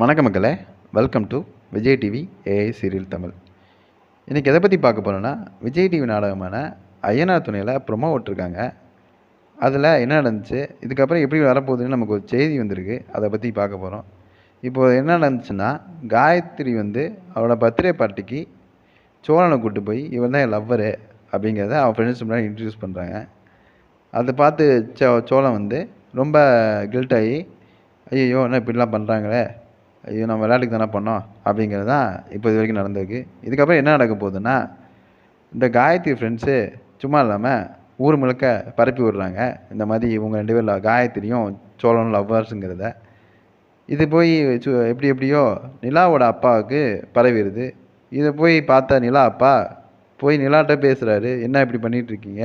வணக்கம் மக்களே. Welcome to Vijay TV AI serial Tamil இன்றைக்கி எதை பற்றி பார்க்க போகிறோன்னா விஜய் டிவி நாடகமான அய்யனா துணையில் ப்ரொமோ விட்டுருக்காங்க அதில் என்ன நடந்துச்சு இதுக்கப்புறம் எப்படி வரப்போகுதுன்னு நமக்கு ஒரு செய்தி வந்திருக்கு. அதை பற்றி பார்க்க போகிறோம் இப்போது என்ன நடந்துச்சுன்னா காயத்ரி வந்து அவளோட பர்த்டே பார்ட்டிக்கு சோழனை கூப்பிட்டு போய் இவன் தான் என் லவ்வரு அப்படிங்கிறத அவன் ஃப்ரெண்ட்ஸ் முன்னாடி இன்ட்ரடியூஸ் பண்ணுறாங்க அதை பார்த்து சோ சோழன் வந்து ரொம்ப கில்ட் ஆகி ஐயோ என்ன இப்படிலாம் பண்ணுறாங்களே ஐயோ நம்ம விளையாட்டுக்கு தானே பண்ணோம் அப்படிங்கிறது தான் இப்போ இது வரைக்கும் நடந்திருக்கு. இதுக்கப்புறம் என்ன நடக்க போகுதுன்னா இந்த காயத்ரி ஃப்ரெண்ட்ஸு சும்மா இல்லாமல் ஊர் முழுக்க பரப்பி விடுறாங்க. இந்த மாதிரி இவங்க ரெண்டு பேர் காயத்ரியும் சோழன் லவ்வர்ஸுங்கிறத. இது போய் சு எப்படி எப்படியோ நிலாவோட அப்பாவுக்கு பரவிடுது. இதை போய் பார்த்த நிலா அப்பா போய் நிலாட்ட பேசுகிறாரு என்ன இப்படி பண்ணிகிட்ருக்கீங்க இருக்கீங்க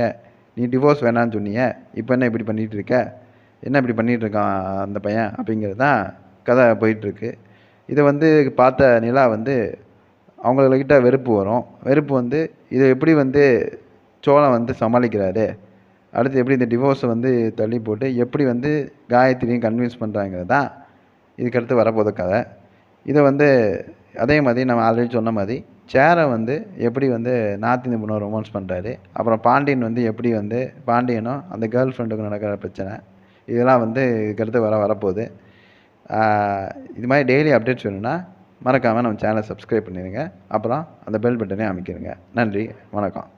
நீ டிவோர்ஸ் வேணான்னு சொன்னீங்க இப்போ என்ன இப்படி பண்ணிகிட்ருக்க இருக்க என்ன இப்படி பண்ணிகிட்ருக்கான் இருக்கான் அந்த பையன்? அப்படிங்கிறது தான் கதை போயிட்டுருக்கு. இதை வந்து பார்த்த நிலா வந்து அவங்கக்கிட்ட வெறுப்பு வரும். வெறுப்பு வந்து இதை எப்படி வந்து சோழன் வந்து சமாளிக்கிறாரு? அடுத்து எப்படி இந்த டிவோர்ஸை வந்து தள்ளி போட்டு எப்படி வந்து காயத்ரியும் கன்வின்ஸ் பண்ணுறாங்கிறது தான் இதுக்கடுத்து வரப்போத கதை. இதை வந்து அதே மாதிரி நம்ம ஆல்ரெடி சொன்ன மாதிரி சேரை வந்து எப்படி வந்து நாத்தினி பொண்ணு ரொமான்ஸ் பண்ணுறாரு அப்புறம் பாண்டியன் வந்து எப்படி வந்து பாண்டியனும் அந்த கேர்ள் ஃப்ரெண்டுக்கும் நடக்கிற பிரச்சனை இதெல்லாம் வந்து இதுக்கடுத்து வர வரப்போகுது. இது மாதிரி டெய்லி அப்டேட்ஸ் வேணும்னா மறக்காமல் நம்ம சேனலை சப்ஸ்கிரைப் பண்ணிடுங்க அப்புறம் அந்த பெல் பட்டனையும் அமைக்கிடுங்க நன்றி வணக்கம்.